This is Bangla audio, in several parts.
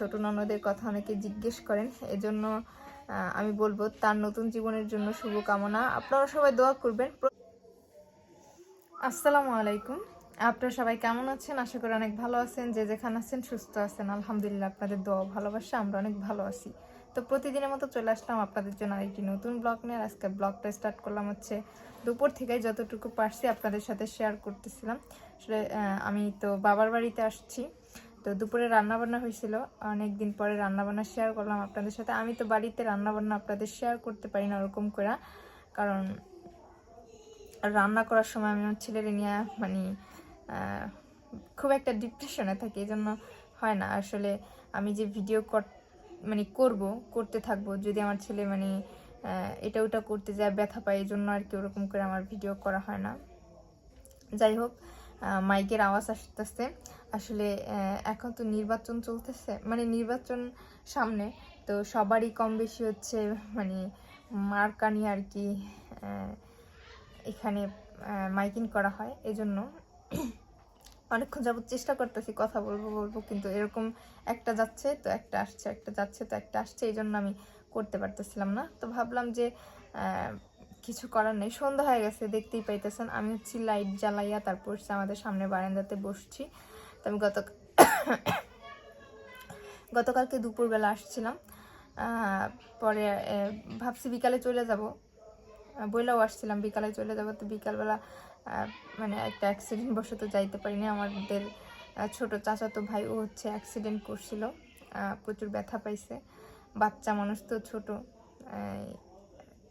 ছোট ননদের কথা অনেকে জিজ্ঞেস করেন। এজন্য আমি বলব তার নতুন জীবনের জন্য শুভকামনা। আপনারা সবাই দোয়া করবেন। আসসালামু আলাইকুম। আপনারা সবাই কেমন আছেন? আশা করি অনেক ভালো আছেন। যে যেখানে আছেন, সুস্থ আছেন। আলহামদুলিল্লাহ, আপনাদের দোয়া ভালোবাসা আমরা অনেক ভালো আছি। তো প্রতিদিনের মতো চলে আসলাম আপনাদের জন্য আরেকটি নতুন ব্লগ নিয়ে। আজকে ব্লগটা স্টার্ট করলাম হচ্ছে দুপুর থেকে যতটুকু পারছি আপনাদের সাথে শেয়ার করতেছিলাম। আসলে আমি তো বাবার বাড়িতে আসছি। তো দুপুরে রান্নাবান্না হয়েছিল। অনেক দিন পরে রান্নাবান্না শেয়ার করলাম আপনাদের সাথে। আমি তো বাড়িতে রান্নাবান্না আপনাদের শেয়ার করতে পারি না ওরকম করে। কারণ রান্না করার সময় আমি আমার ছেলেরে নিয়ে মানে খুব একটা ডিপ্রেশনে থাকি এই জন্য হয় না। আসলে আমি যে ভিডিও কর মানে করব, করতে থাকব, যদি আমার ছেলে মানে এটা ওটা করতে যায়, ব্যথা পায় এই জন্য আর কি ওরকম করে আমার ভিডিও করা হয় না। যাই হোক মাইকের আওয়াজ আসতেছে। আসলে এখন তো নির্বাচন চলতেছে মানে নির্বাচন সামনে, তো সবারই কম বেশি হচ্ছে মানে মার্কানি আর কি এখানে মাইকিং করা হয়। এজন্য অনেকক্ষণ যাবত চেষ্টা করতেছি, কথা বলব বলব, কিন্তু এরকম একটা যাচ্ছে, তো একটা আসছে, একটা যাচ্ছে, তো একটা আসছে এই জন্য আমি করতে পারতেছিলাম না। তো ভাবলাম যে কিছু করার নেই। সন্ধ্যা হয়ে গেছে, দেখতেই পাইতেছেন। আমি হচ্ছি লাইট জ্বালাইয়া তারপর আমাদের সামনে বারান্দাতে বসছি। তো আমি গত গতকালকে দুপুরবেলা আসছিলাম। পরে ভাবছি বিকালে চলে যাব। বইলেও আসছিলাম, বিকালে চলে যাব। তো বিকালবেলা মানে একটা অ্যাক্সিডেন্ট বশত যাইতে পারিনি। আমাদের ছোট চাচাতো ভাই ও হচ্ছে অ্যাক্সিডেন্ট করছিল। প্রচুর ব্যথা পাইছে। বাচ্চা মানুষ তো ছোট।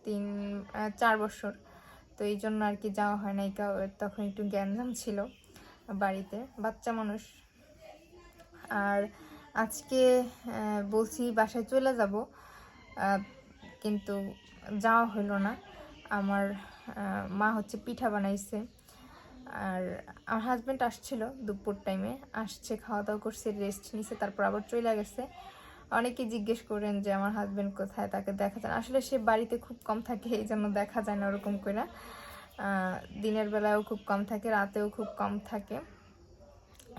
তিন চার বছর। তো এই জন্য আর কি যাওয়া হয় নাই। তখন একটু গ্যাঞ্জাম ছিল বাড়িতে, বাচ্চা মানুষ। আর আজকে বলছি বাসায় চলে যাব কিন্তু যাওয়া হলো না। আমার মা হচ্ছে পিঠা বানাইছে। আর আমার হাজব্যান্ড আসছিল দুপুর টাইমে আসছে খাওয়া দাওয়া করছে রেস্ট নিছে, তারপর আবার চলে গেছে। অনেকে জিজ্ঞেস করেন যে, আমার হাজব্যান্ড কোথায়? তাকে দেখা যায় আসলে সে বাড়িতে খুব কম থাকে, এই জন্য দেখা যায় না ওরকম করে দিনের বেলায়ও খুব কম থাকে, রাতেও খুব কম থাকে।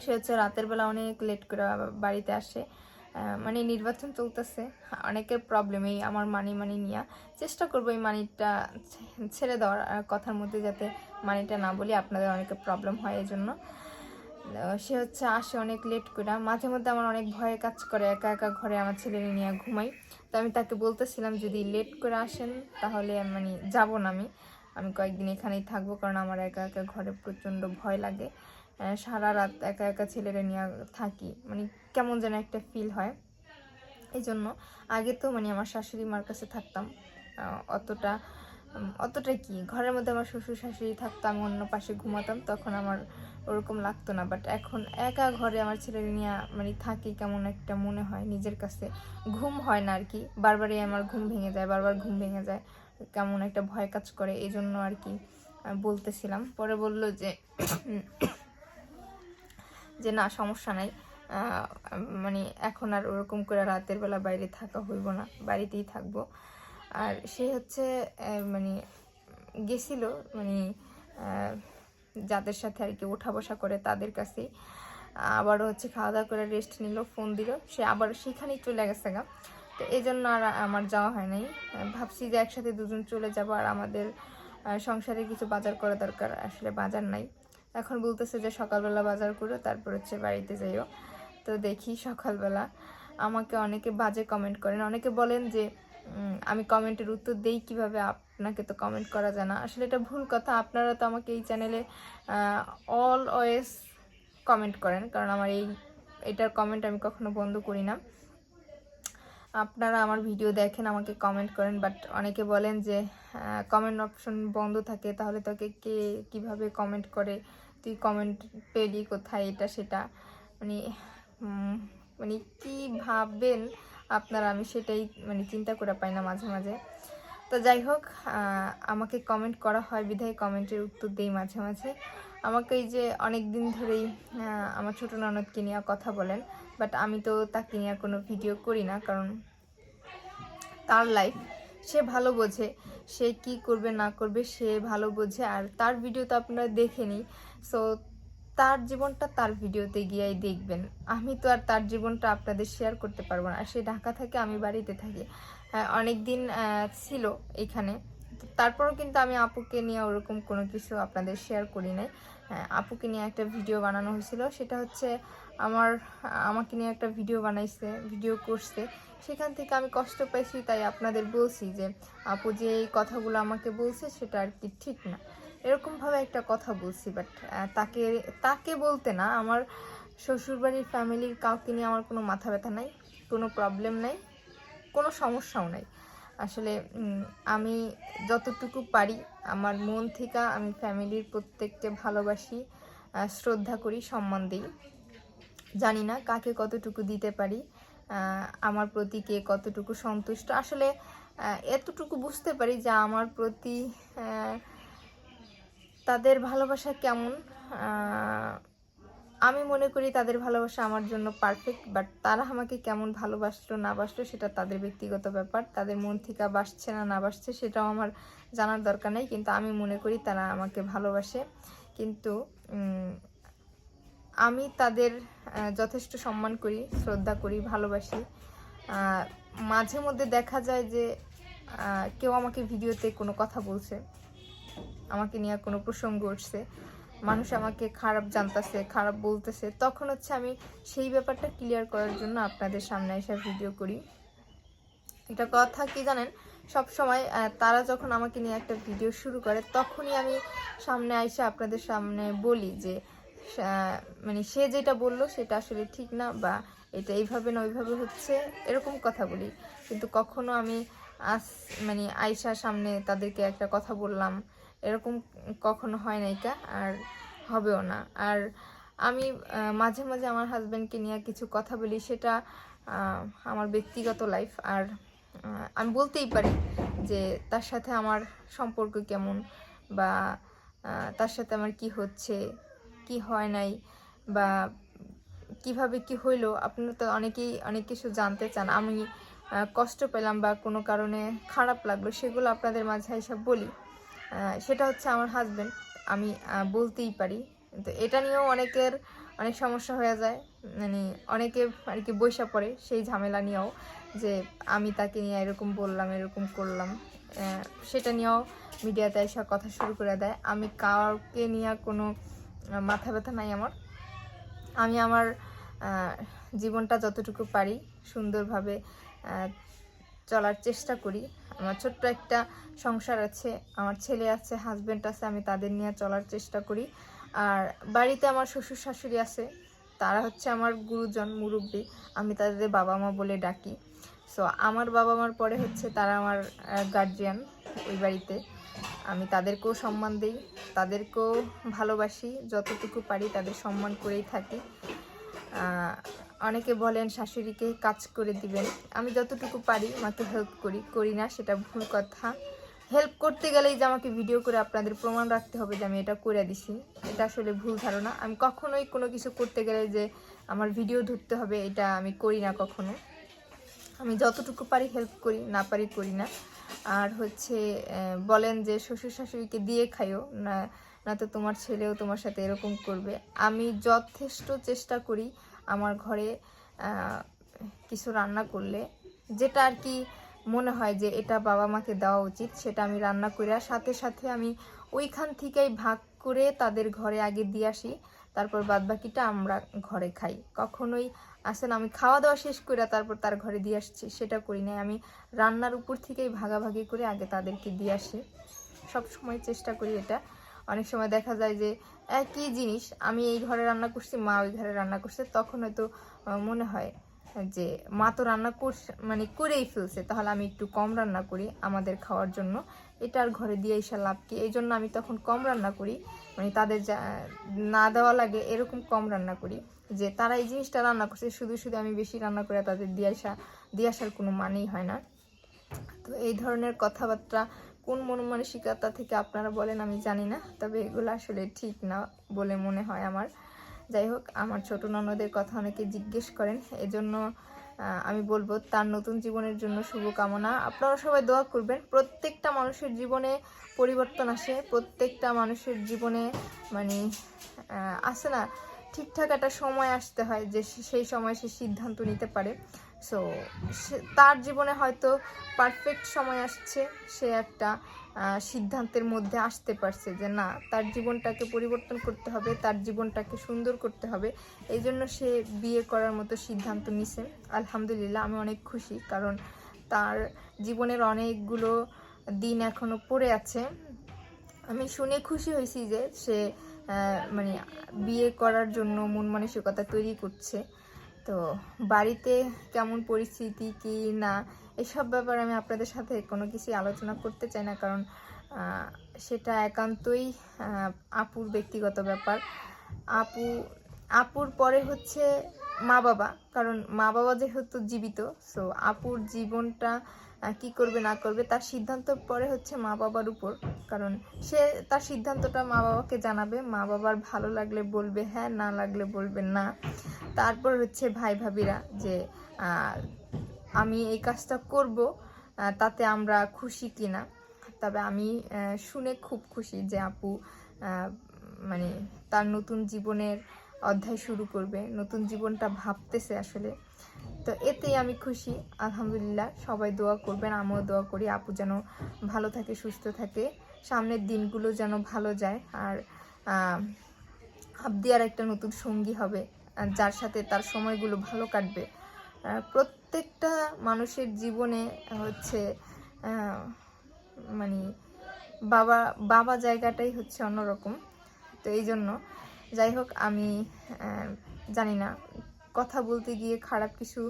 সে হচ্ছে রাতের বেলা অনেক লেট করে বাড়িতে আসে। মানে নির্বাচন চলতেছে। অনেকের প্রবলেম এই আমার মানি মানি নিয়ে। চেষ্টা করব এই মানিটা ছেড়ে দেওয়ার কথার মধ্যে যাতে মানিটা না বলি, আপনাদের অনেকের প্রবলেম হয় এই জন্য। সে হচ্ছে আসে অনেক লেট করে। মাঝে মধ্যে আমার অনেক ভয়ে কাজ করে, একা একা ঘরে আমার ছেলে নিয়ে ঘুমাই। তো আমি তাকে বলতেছিলাম, যদি লেট করে আসেন, তাহলে মানে যাব না আমি। আমি কয়েকদিন এখানেই থাকব, কারণ আমার একা একা ঘরে প্রচণ্ড ভয় লাগে। সারা রাত একা একা ছেলেরা নিয়ে থাকি। মানে কেমন যেন একটা ফিল হয়। এই জন্য আগে তো মানে আমার শাশুড়ি মার কাছে থাকতাম। অতটা উম, অতটা কি? ঘরের মধ্যে আমার শ্বশুর শাশুড়ি থাকতো আমি অন্য পাশে ঘুমাতাম তখন আমার ওরকম লাগতো না। বাট এখন একা ঘরে আমার ছেলে নিয়ে মানে থাকি কেমন একটা মনে হয় নিজের কাছে ঘুম হয় না আর কি বারবারই আমার ঘুম ভেঙে যায় বারবার ঘুম ভেঙে যায় কেমন একটা ভয় কাজ করে এই জন্য আর কি বলতেছিলাম। পরে বলল যে যে না সমস্যা নাই। মানে এখন আর ওরকম করে রাতের বেলা বাইরে থাকা হইব না বাড়িতেই থাকব। আর সে হচ্ছে মানে গেছিল মানে যাদের সাথে আর কি ওঠা বসা করে তাদের কাছেই আবারও হচ্ছে খাওয়া দাওয়া করে রেস্ট নিল ফোন দিল। সে আবার সেখানেই চলে গেছে গা। তো এই জন্য আর আমার যাওয়া হয় নাই। ভাবছি যে একসাথে দুজন চলে যাব আর আমাদের সংসারে কিছু বাজার করা দরকার। আসলে বাজার নাই। এখন বলতেছে যে সকালবেলা বাজার করো, তারপর হচ্ছে বাড়িতে যাইও। তো দেখি সকালবেলা। আমাকে অনেকে বাজে কমেন্ট করেন। অনেকে বলেন যে আমি কমেন্টের উত্তর দেই কীভাবে আপনাকে তো কমেন্ট করা যায় না। আসলে এটা ভুল কথা, আপনারা তো আমাকে এই চ্যানেলে অল ওয়েস কমেন্ট করেন, কারণ আমার এই, এটার কমেন্ট আমি কখনো বন্ধ করি না। আপনারা আমার ভিডিও দেখেন, আমাকে কমেন্ট করেন বাট অনেকে বলেন যে কমেন্ট অপশন বন্ধ থাকে, তাহলে তোকে কে কীভাবে কমেন্ট করে? তুই কমেন্ট পেলি কোথায়, এটা সেটা? মানে মানে কি ভাববেন? আপনারা, আমি সেটাই মানে চিন্তা করে পাই না মাঝে মাঝে। তো যাই হোক আমাকে কমেন্ট করা হয়, বিধায় কমেন্টের উত্তর দেই মাঝে মাঝে। আমাকে এই যে অনেক দিন ধরেই আমার ছোটো ননদকে নিয়ে কথা বলেন বাট আমি তো তাকে নিয়ে কোনো ভিডিও করি না, কারণ তার লাইফ সে ভালো বোঝে, সে কি করবে না করবে সে ভালো বোঝে, আর তার ভিডিও তো আপনারা দেখেনি সো তার জীবনটা তার ভিডিওতে গিয়েই দেখবেন। আমি তো আর তার জীবনটা আপনাদের শেয়ার করতে পারব না। সে ঢাকা থাকে আমি বাড়িতে থাকি। অনেক দিন ছিল এখানে। তারপরও কিন্তু আমি আপুকে নিয়ে ওরকম কোনো কিছু আপনাদের শেয়ার করি নাই। হ্যাঁ, আপুকে নিয়ে একটা ভিডিও বানানো হয়েছিল। সেটা হচ্ছে আমার আমাকে নিয়ে একটা ভিডিও বানাইছে ভিডিও করছে। সেখান থেকে আমি কষ্ট পাইছি তাই আপনাদের বলছি যে, আপু যে এই কথাগুলো আমাকে বলছে, সেটা আর কি ঠিক না। এরকমভাবে একটা কথা বলছি বাট তাকে তাকে বলতে না, আমার শ্বশুরবাড়ির ফ্যামিলির কাউকে নিয়ে আমার কোনো মাথা ব্যথা নাই, কোনো প্রবলেম নাই, কোনো সমস্যাও নাই। আসলে আমি যতটুকু পারি, আমার মন থেকে আমি ফ্যামিলির প্রত্যেককে ভালোবাসি শ্রদ্ধা করি, সম্মান দিই। জানি না কাকে কতটুকু দিতে পারি আমার প্রতি কে কতটুকু সন্তুষ্ট? আসলে এতটুকু বুঝতে পারি যে আমার প্রতি তাদের ভালোবাসা কেমন। আমি মনে করি তাদের ভালোবাসা আমার জন্য পারফেক্ট বাট তারা আমাকে কেমন ভালোবাসলো, না বাসলো, সেটা তাদের ব্যক্তিগত ব্যাপার। তাদের মন থেকে বাসছে না না বাসছে, সেটাও আমার জানার দরকার নেই। কিন্তু আমি মনে করি তারা আমাকে ভালোবাসে। কিন্তু আমি তাদের যথেষ্ট সম্মান করি, শ্রদ্ধা করি, ভালোবাসি। মাঝে মধ্যে দেখা যায় যে কেউ আমাকে ভিডিওতে কোনো কথা বলছে, আমাকে নিয়ে কোনো প্রসঙ্গ উঠছে, মানুষ আমাকে খারাপ জানতেছে, খারাপ বলতেছে, তখন হচ্ছে আমি সেই ব্যাপারটা ক্লিয়ার করার জন্য আপনাদের সামনে এসে ভিডিও করি। একটা কথা কি জানেন, সব সময় তারা যখন আমাকে নিয়ে একটা ভিডিও শুরু করে, তখনই আমি সামনে আইসা আপনাদের সামনে বলি যে মানে সে যেটা বলল সেটা আসলে ঠিক না বা এটা এইভাবে না ওইভাবে হচ্ছে, এরকম কথা বলি। কিন্তু কখনো আমি আস মানে আয়সার সামনে তাদেরকে একটা কথা বললাম, এরকম কখনো হয় নাইকা আর হবেও না। আর আমি মাঝে মাঝে আমার হাজব্যান্ডকে নিয়ে কিছু কথা বলি, সেটা আমার ব্যক্তিগত লাইফ আর আমি বলতেই পারি যে তার সাথে আমার সম্পর্ক কেমন বা তার সাথে আমার কি হচ্ছে কি হয় নাই বা কীভাবে কি হইল, আপনারা তো অনেকেই অনেক কিছু জানতে চান। আমি কষ্ট পেলাম বা কোনো কারণে খারাপ লাগল সেগুলো আপনাদের মাঝে এসব বলি। সেটা হচ্ছে আমার হাজব্যান্ড আমি বলতেই পারি। তো এটা নিয়েও অনেকের অনেক সমস্যা হয়ে যায়। মানে অনেকে আর কি বৈশা পড়ে সেই ঝামেলা নিয়েও যে আমি তাকে নিয়ে এরকম বললাম, এরকম করলাম। সেটা নিয়েও মিডিয়াতে এসে কথা শুরু করে দেয়। আমি কাউকে নিয়ে কোনো মাথা ব্যথা নাই আমার। আমি আমার জীবনটা যতটুকু পারি সুন্দরভাবে চলার চেষ্টা করি। আমার ছোট্ট একটা সংসার আছে, আমার ছেলে আছে হাজব্যান্ড আছে, আমি তাদের নিয়ে চলার চেষ্টা করি। আর বাড়িতে আমার শ্বশুর শাশুড়ি আছে, তারা হচ্ছে আমার গুরুজন, মুরব্বী। আমি তাদের বাবা মা বলে ডাকি। সো আমার বাবা মার পরে হচ্ছে তারা আমার গার্জিয়ান ওই বাড়িতে। আমি তাদেরকেও সম্মান দিই, তাদেরকেও ভালোবাসি, যতটুকু পারি তাদের সম্মান করেই থাকি। অনেকে বলেন, শাশুড়িকে কাজ করে দিবেন। আমি যতটুকু পারি মাকে হেল্প করি করি না, সেটা ভুল কথা। হেল্প করতে গেলেই যে আমাকে ভিডিও করে আপনাদের প্রমাণ রাখতে হবে যে আমি এটা করে দিছি, এটা আসলে ভুল ধারণা। আমি কখনোই কোনো কিছু করতে গেলে যে আমার ভিডিও ধরতে হবে, এটা আমি করি না কখনো। আমি যতটুকু পারি হেল্প করি, না পারি করি না। আর হচ্ছে বলেন যে শ্বশুর শাশুড়িকে দিয়ে খাইও, না না তো তোমার ছেলেও তোমার সাথে এরকম করবে। আমি যথেষ্ট চেষ্টা করি আমার ঘরে কিছু রান্না করলে। যেটা আর কি মনে হয় যে এটা বাবা মাকে দেওয়া উচিত, সেটা আমি রান্না করে। আর সাথে সাথে আমি ওইখান থেকেই ভাগ করে তাদের ঘরে আগে দিয়ে আসি। তারপর বাদ বাকিটা আমরা ঘরে খাই। কখনোই আসলে আমি খাওয়া দাওয়া শেষ করে তারপর তার ঘরে দিয়ে আসছি, সেটা করি না আমি রান্নার উপর থেকেই ভাগাভাগি করে আগে তাদেরকে দিয়ে আসি। সব সময় চেষ্টা করি এটা। অনেক সময় দেখা যায় যে একই জিনিস, আমি এই ঘরে রান্না করছি, মা ওই ঘরে রান্না করছে, তখন হয়তো মনে হয় যে মা তো রান্না করছে মানে করেই ফেলছে, তাহলে আমি একটু কম রান্না করি আমাদের খাওয়ার জন্য। এটা আর ঘরে দিয়ে এসে লাভ কি? এই জন্য আমি তখন কম রান্না করি। মানে তাদের না দেওয়া লাগে এরকম কম রান্না করি, যে তারা এই জিনিসটা রান্না করছে, শুধু শুধু আমি বেশি রান্না করে তাদের দিয়ে আসা, দিয়ে আসার কোনো মানেই হয় না। তো এই ধরনের কথাবার্তা, কোন মন মানসিকতা থেকে আপনারা বলেন আমি জানি না, তবে এগুলো আসলে ঠিক না বলে মনে হয় আমার। যাই হোক, আমার ছোট ননদের কথা অনেকে জিজ্ঞেস করেন। এজন্য আমি বলব তার নতুন জীবনের জন্য শুভকামনা। আপনারা সবাই দোয়া করবেন, প্রত্যেকটা মানুষের জীবনে পরিবর্তন আসে, প্রত্যেকটা মানুষের জীবনে মানে আসে না, ঠিকঠাক একটা সময় আসতে হয় যে সেই সময় সে সিদ্ধান্ত নিতে পারে। সো, তার জীবনে হয়তো পারফেক্ট সময় আসছে, সে একটা সিদ্ধান্তের মধ্যে আসতে পারছে যে না, তার জীবনটাকে পরিবর্তন করতে হবে, তার জীবনটাকে সুন্দর করতে হবে। এই জন্য সে বিয়ে করার মতো সিদ্ধান্ত নিছে। আলহামদুলিল্লাহ, আমি অনেক খুশি কারণ তার জীবনের অনেকগুলো দিন এখনও পড়ে আছে। আমি শুনে খুশি হয়েছি যে সে মানে বিয়ে করার জন্য মন মানসিকতা তৈরি করছে। তো বাড়িতে কেমন পরিস্থিতি, কি না এসব ব্যাপারে আমি আপনাদের সাথে কোনো কিছু আলোচনা করতে চাই না, কারণ সেটা একান্তই আপুর ব্যক্তিগত ব্যাপার। আপু, আপুর পরে হচ্ছে মা বাবা, কারণ মা বাবা যেহেতু জীবিত সো আপুর জীবনটা কি করবে না করবে তার সিদ্ধান্ত পরে হচ্ছে মা বাবার উপর, কারণ সে তার সিদ্ধান্তটা মা বাবাকে জানাবে, মা বাবার ভালো লাগলে বলবে হ্যাঁ না লাগলে বলবে না। তারপর হচ্ছে ভাই ভাবিরা যে আমি এই কাজটা করব তাতে আমরা খুশি কিনা। তবে আমি শুনে খুব খুশি যে আপু মানে তার নতুন জীবনের অধ্যায় শুরু করবে নতুন জীবনটা ভাবতেছে আসলে। তো এতেই আমি খুশি আলহামদুলিল্লাহ। সবাই দোয়া করবেন আমিও দোয়া করি আপু যেন ভালো থাকে সুস্থ থাকে। সামনের দিনগুলো যেন ভালো যায়। আর আহ, আবদিয়ার একটা নতুন সঙ্গী হবে যার সাথে তার সময়গুলো ভালো কাটবে। আহ, প্রত্যেকটা মানুষের জীবনে হচ্ছে মানে বাবা বাবা জায়গাটাই হচ্ছে অন্যরকম। তো এই জন্য যাই হোক, আমি জানি না কথা বলতে গিয়ে খারাপ কিছু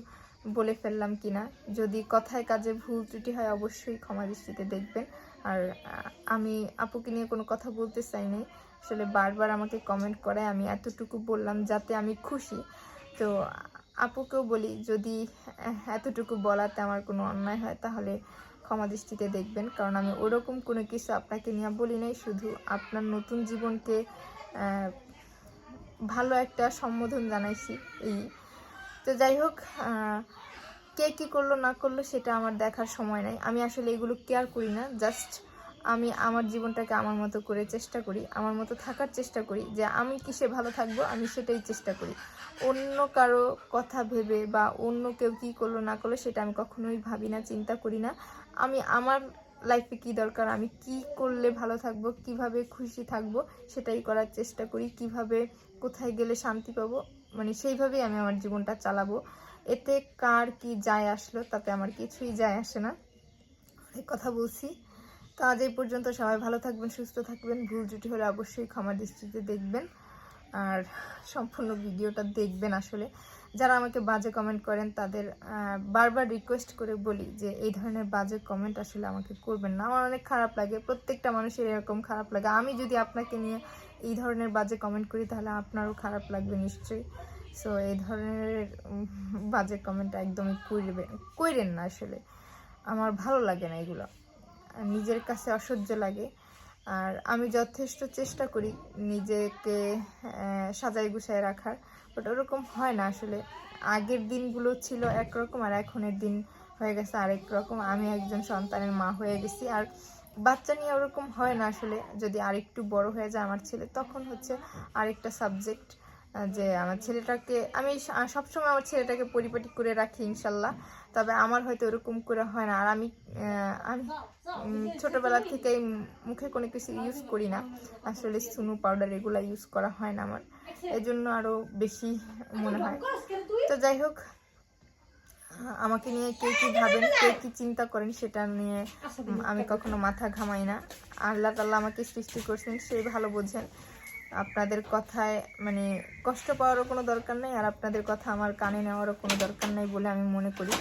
বলে ফেললাম কিনা। যদি কথায় কাজে ভুল ত্রুটি হয়, অবশ্যই ক্ষমা দৃষ্টিতে দেখবেন। আর আমি আপুকে নিয়ে কোনো কথা বলতে চাই নাই। আসলে বারবার আমাকে কমেন্ট করে, আমি এতটুকু বললাম যাতে আমি খুশি। তো আপুকেও বলি, যদি এতটুকু বলাতে আমার কোনো অন্যায় হয়, তাহলে ক্ষমা দৃষ্টিতে দেখবেন। কারণ আমি ওরকম কোনো কিছু আপনাকে নিয়ে বলি নাই, শুধু আপনার নতুন জীবনকে ভালো একটা সম্বোধন জানাইছি এই। তো যাই হোক কে কী করল, না করল, সেটা আমার দেখার সময় নাই। আমি আসলে এগুলো কেয়ার করি না জাস্ট আমি আমার জীবনটাকে আমার মতো করে চেষ্টা করি, আমার মতো থাকার চেষ্টা করি যে আমি কিসে ভালো থাকব, আমি সেটাই চেষ্টা করি। অন্য কারও কথা ভেবে বা অন্য কেউ কী করল, না করল, সেটা আমি কখনোই ভাবি না, চিন্তা করি না। আমি আমার লাইফে কি দরকার, আমি কি করলে ভালো থাকব, কীভাবে খুশি থাকব, সেটাই করার চেষ্টা করি, কীভাবে কোথায় গেলে শান্তি পাবো মানে সেইভাবেই আমি আমার জীবনটা চালাবো। এতে কার কি যায় আসলো, তাতে আমার কিছুই যায় আসে না। অনেক কথা বলছি। তো আজ এই পর্যন্ত। সবাই ভালো থাকবেন, সুস্থ থাকবেন। ভুল জুটি হলে অবশ্যই ক্ষমা দৃষ্টিতে দেখবেন। আর সম্পূর্ণ ভিডিওটা দেখবেন আসলে। যারা আমাকে বাজে কমেন্ট করেন, তাদের বারবার রিকোয়েস্ট করে বলি যে, এই ধরনের বাজে কমেন্ট আসলে আমাকে করবেন না। আমার অনেক খারাপ লাগে। প্রত্যেকটা মানুষের এরকম খারাপ লাগে। আমি যদি আপনাকে নিয়ে এই ধরনের বাজে কমেন্ট করি, তাহলে আপনারও খারাপ লাগবে নিশ্চয়ই। সো এই ধরনের বাজে কমেন্ট একদমই করবে কইরেন না আসলে। আমার ভালো লাগে না এগুলো। নিজের কাছে অসহ্য লাগে। আর আমি যথেষ্ট চেষ্টা করি নিজেকে সাজাই গুছায় রাখার বাট ওরকম হয় না আসলে। আগের দিনগুলো ছিল একরকম আর এখনের দিন হয়ে গেছে আরেক রকম। আমি একজন সন্তানের মা হয়ে গেছি আর বাচ্চা নিয়ে ওরকম হয় না আসলে। যদি আরেকটু বড় হয়ে যায় আমার ছেলে, তখন হচ্ছে আরেকটা সাবজেক্ট যে আমার ছেলেটাকে, আমি সবসময় আমার ছেলেটাকে পরিপাটি করে রাখি ইনশাল্লাহ। তবে আমার হয়তো ওরকম করে হয় না। আর আমি আমি ছোটবেলা থেকেই মুখে কোনো কিছু ইউজ করি না। আসলে সুনু পাউডার এগুলো ইউজ করা হয় না আমার। এই জন্য আরও বেশি মনে হয়। তো যাই হোক, আমাকে নিয়ে কে কি ভাবেন, কে কি চিন্তা করেন সেটা নিয়ে আমি কখনো মাথা ঘামাই না। আল্লাহ তাল্লাহ আমাকে সৃষ্টি করছেন, সে ভালো বোঝেন। আপনাদের কথায় মানে কষ্ট পাওয়ারও কোনো দরকার নেই আর আপনাদের কথা আমার কানে নেওয়ারও কোনো দরকার নেই বলে আমি মনে করি।